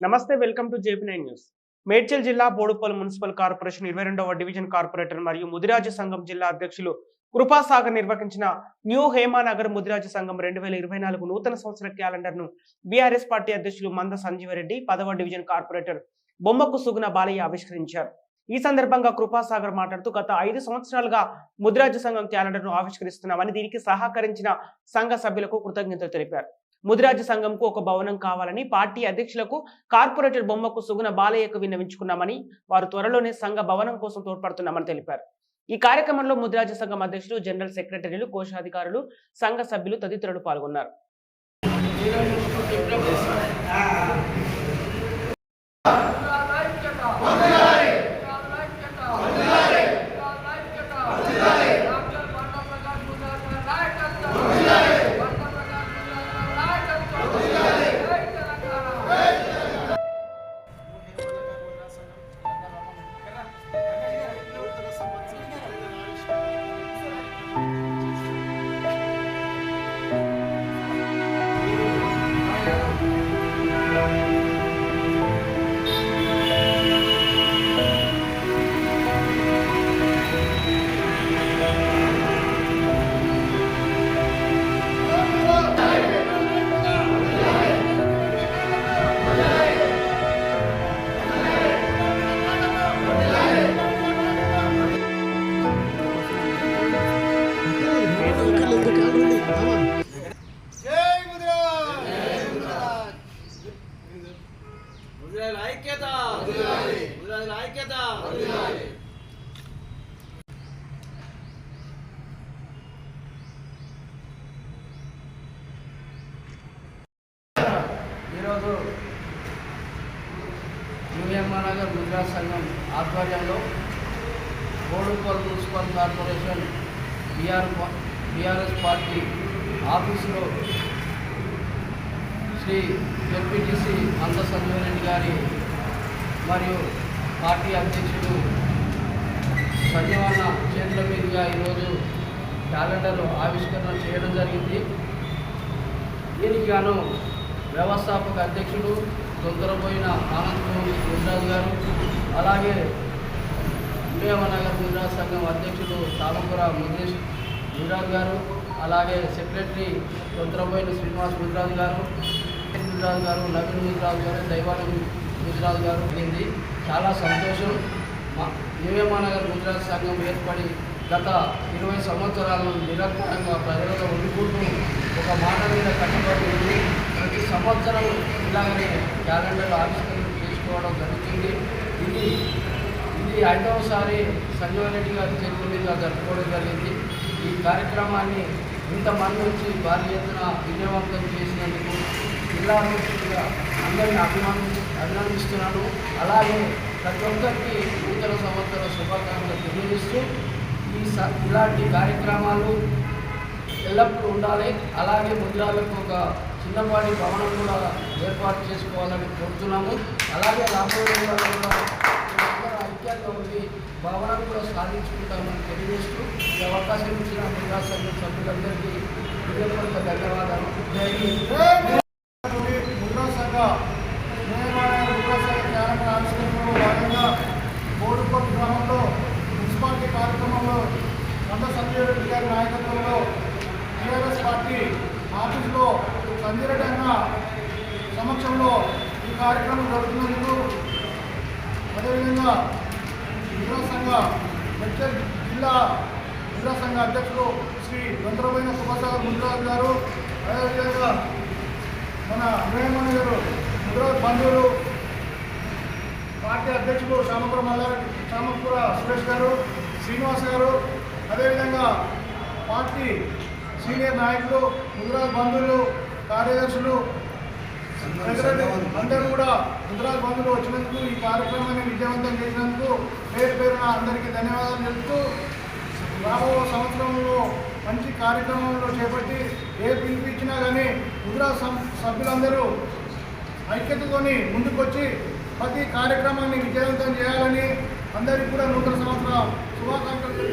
నమస్తే welcome to JP nine news. Medchal జిల్లా Boduppal municipal corporation ఇరవై రెండవ డివిజన్ కార్పొరేటర్ మరియు ముదిరాజు సంఘం జిల్లా అధ్యక్షులు కృపాసాగర్ నిర్వహించిన న్యూ హేమానగర్ ముదిరాజు సంఘం రెండు వేల ఇరవై నాలుగు నూతన సంవత్సర క్యాలెండర్ను బీఆర్ఎస్ పార్టీ అధ్యక్షులు మంద సంజీవరెడ్డి పదవ డివిజన్ కార్పొరేటర్ బొమ్మకు సుగుణ బాలయ్య ఆవిష్కరించారు. ఈ సందర్భంగా కృపాసాగర్ మాట్లాడుతూ గత ఐదు సంవత్సరాలుగా ముదిరాజు సంఘం క్యాలెండర్ను ఆవిష్కరిస్తున్నామని దీనికి సహకరించిన సంఘ సభ్యులకు కృతజ్ఞతలు తెలిపారు. ముదిరాజు సంఘంకు ఒక భవనం కావాలని పార్టీ అధ్యక్షులకు కార్పొరేటర్ బొమ్మకు సుగుణ బాలయ్యకు విన్నవించుకున్నామని వారు త్వరలోనే సంఘ భవనం కోసం తోడ్పడుతున్నామని తెలిపారు. ఈ కార్యక్రమంలో ముదిరాజు సంఘం అధ్యక్షులు జనరల్ సెక్రటరీలు కోశాధికారులు సంఘ సభ్యులు తదితరులు పాల్గొన్నారు. గుజరాత్ ఐక్యత గుజరాత్ ఐక్యత ఈరోజు న్యూయమ్మానగర్ గుజరాత్ సంఘం ఆధ్వర్యంలో కోడుకోల్ municipal corporation BR BRS party ఆఫీసులో శ్రీ ఎంపీటీసీ అంత సంజీవరెడ్డి గారి మరియు పార్టీ అధ్యక్షుడు సంజీవన్న చేతుల మీదుగా ఈరోజు క్యాలెండర్ ఆవిష్కరణ చేయడం జరిగింది. దీనికి గాను వ్యవస్థాపక అధ్యక్షుడు తొందరపోయిన ఆనంద్ గుజరాత్ గారు అలాగే విజయవనగర్ గుజరాత్ సంఘం అధ్యక్షుడు తాలంపుర ముగేష్ గుజరాత్ గారు అలాగే సెక్రటరీ తొందరపోయిన శ్రీనివాస్ గుజరాజ్ గారు గుజరాత్ గారు నవీన్ గుజరాత్ గారు దైవానం గుజరాత్ గారు అయింది. చాలా సంతోషం. మా వివేమనగర్ గుజరాత్ సంఘం ఏర్పడి గత ఇరవై సంవత్సరాలు నిరంతరంగా ప్రజలతో ఉండుకుంటూ ఒక మాట మీద కట్టుబడి ఉంది ప్రతి సంవత్సరం ఇలాగనే క్యాలెండర్ ఆవిష్కరణ చేసుకోవడం జరుగుతుంది. ఇది ఇది ఐదవసారి సంజీవ్ రెడ్డి గారి చేతుల మీద జరుపుకోవడం జరిగింది. ఈ కార్యక్రమాన్ని ఇంతమంది నుంచి భారీ ఎత్తున విజయవంతం చేసినందుకు జిల్లా అధ్యక్షుడిగా అందరినీ అభిమాని అభినందిస్తున్నాను. అలాగే ప్రతి ఒక్కరికి నూతన సంవత్సర శుభాకాంక్షలు తెలియజేస్తూ ఈ స ఇలాంటి కార్యక్రమాలు ఎల్లప్పుడూ ఉండాలి. అలాగే ముద్రాలకు ఒక చిన్నపాటి భవనం కూడా ఏర్పాటు చేసుకోవాలని కోరుతున్నాము. అలాగే రాబోయే కూడా ఐక్యంగా ఉండి భవనం కూడా సాధించుకుంటామని తెలియజేస్తూ ఈ అవకాశం ఇచ్చిన ముద్రా సభ్యులందరికీ హృదయపూర్వక ధన్యవాదాలు. నాయకత్వంలో టీఆర్ఎస్ పార్టీ ఆఫీసులో సంజయ్ అన్న సమక్షంలో ఈ కార్యక్రమం జరుగుతున్నందుకు అదేవిధంగా ముద్రా సంఘ మెడ్చల్ జిల్లా ముద్రా సంఘ అధ్యక్షులు శ్రీ గంధ్రమైన సుభాసాగర్ ముద్రాజ్ గారు అదేవిధంగా మన వేమన్ గారు ముద్రాజ్ బంధువులు పార్టీ అధ్యక్షుడు శామపుర మల్లారెడ్డి శ్యామపుర సురేష్ గారు శ్రీనివాస్ గారు అదేవిధంగా పార్టీ సీనియర్ నాయకులు ముద్రాజ్ బంధువులు కార్యదర్శులు అందరూ కూడా గుజరాత్ బంధువులు వచ్చినందుకు ఈ కార్యక్రమాన్ని విజయవంతం చేసినందుకు పేరు పేరున అందరికీ ధన్యవాదాలు చెబుతూ రాబో సంవత్సరంలో మంచి కార్యక్రమంలో చేపట్టి ఏ పిలిపించినా కానీ గుజరాత్ సభ్యులందరూ ఐక్యతతోని ముందుకొచ్చి ప్రతి కార్యక్రమాన్ని విజయవంతం చేయాలని అందరికీ కూడా నూతన సంవత్సరం శుభాకాంక్షలు